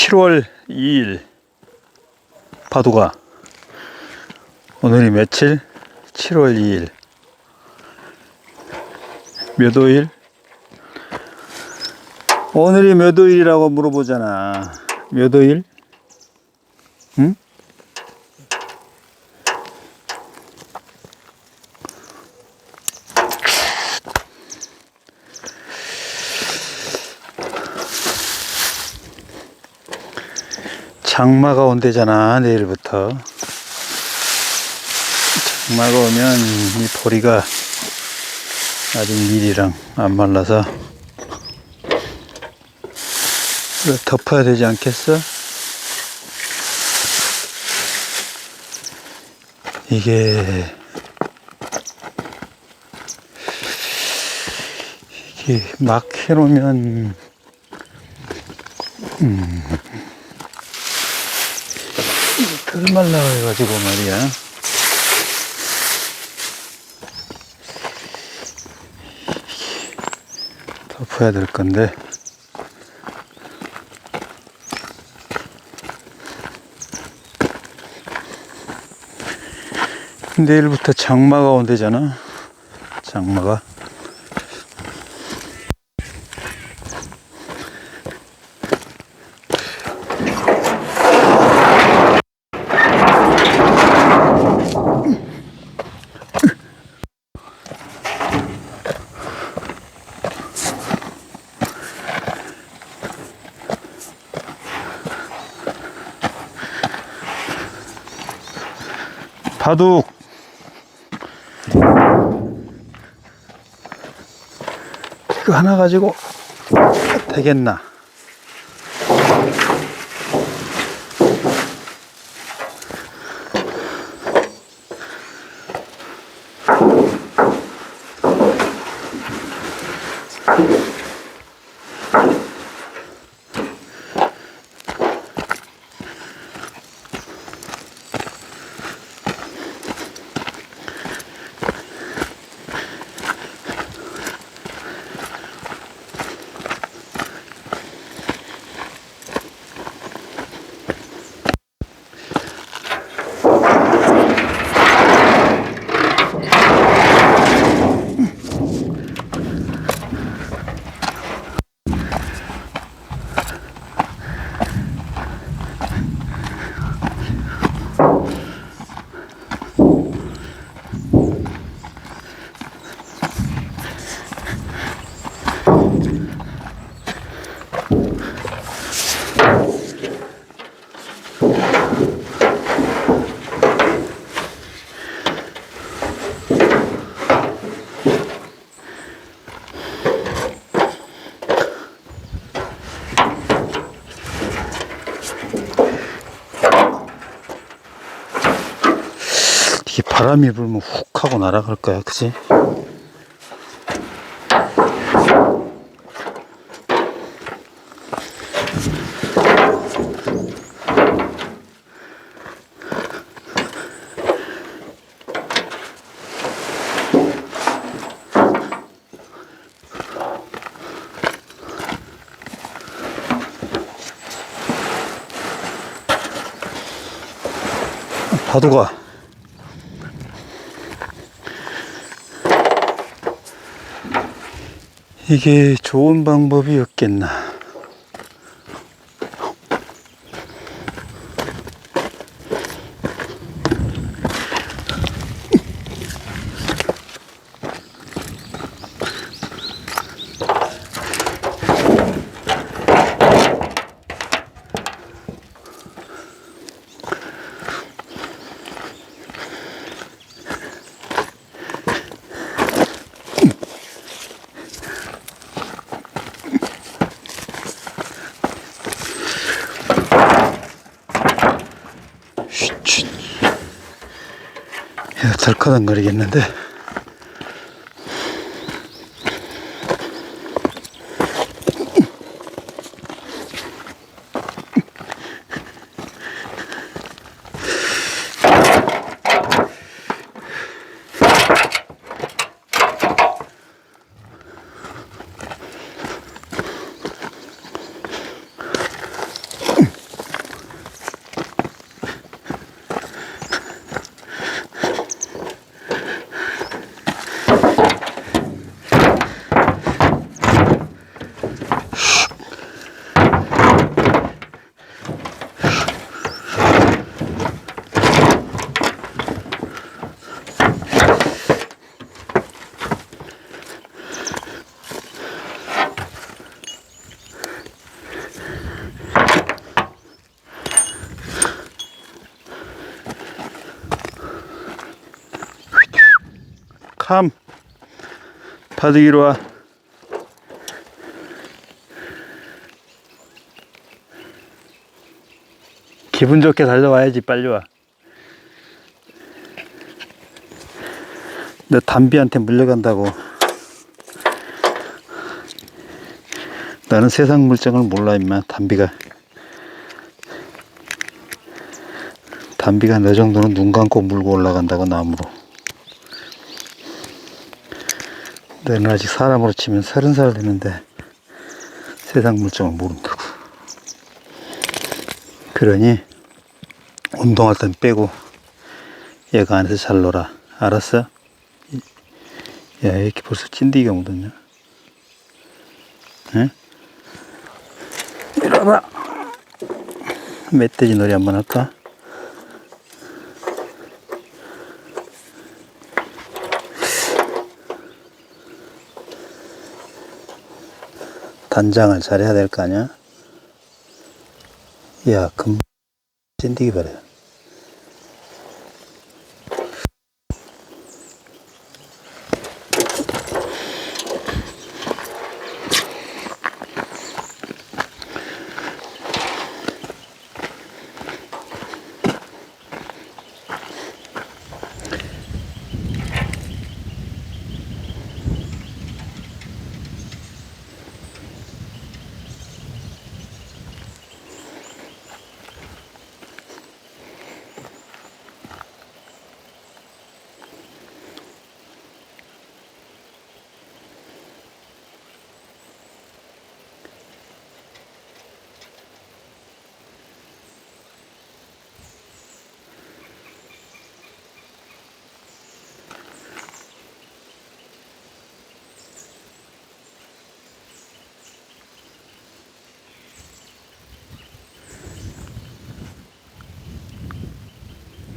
7월 2일 파도가 오늘이 며칠? 7월 2일 몇 호일? 오늘이 몇 호일이라고 물어보잖아 몇 호일? 장마가 온대잖아 내일부터 장마가 오면 이 보리가 아직 밀이랑 안 말라서 덮어야 되지 않겠어? 이게 이게 막 해놓으면 덜 말라가지고 말이야. 덮어야 될 건데. 내일부터 장마가 온대잖아. 장마가. 바둑. 이거 하나 가지고 되겠나? 이게 바람이 불면 훅 하고 날아갈 거야, 그지? 파도가 이게 좋은 방법이었겠나. 덜커덩거리겠는데. 캄. 바둑이로 와. 기분 좋게 달려와야지 빨리 와. 너 담비한테 물려간다고. 나는 세상 물정을 몰라 임마 담비가. 담비가 너 정도는 눈 감고 물고 올라간다고 나무로. 너는 아직 사람으로 치면 서른 살 되는데 세상 물정을 모른다고. 그러니 운동할 땐 빼고 얘가 안에서 잘 놀아. 알았어? 야, 이렇게 벌써 찐디가 묻었냐? 응? 와봐. 멧돼지 놀이 한번 할까? 단장을 잘해야 될 거 아니야? 야, 금 찐디기 바래.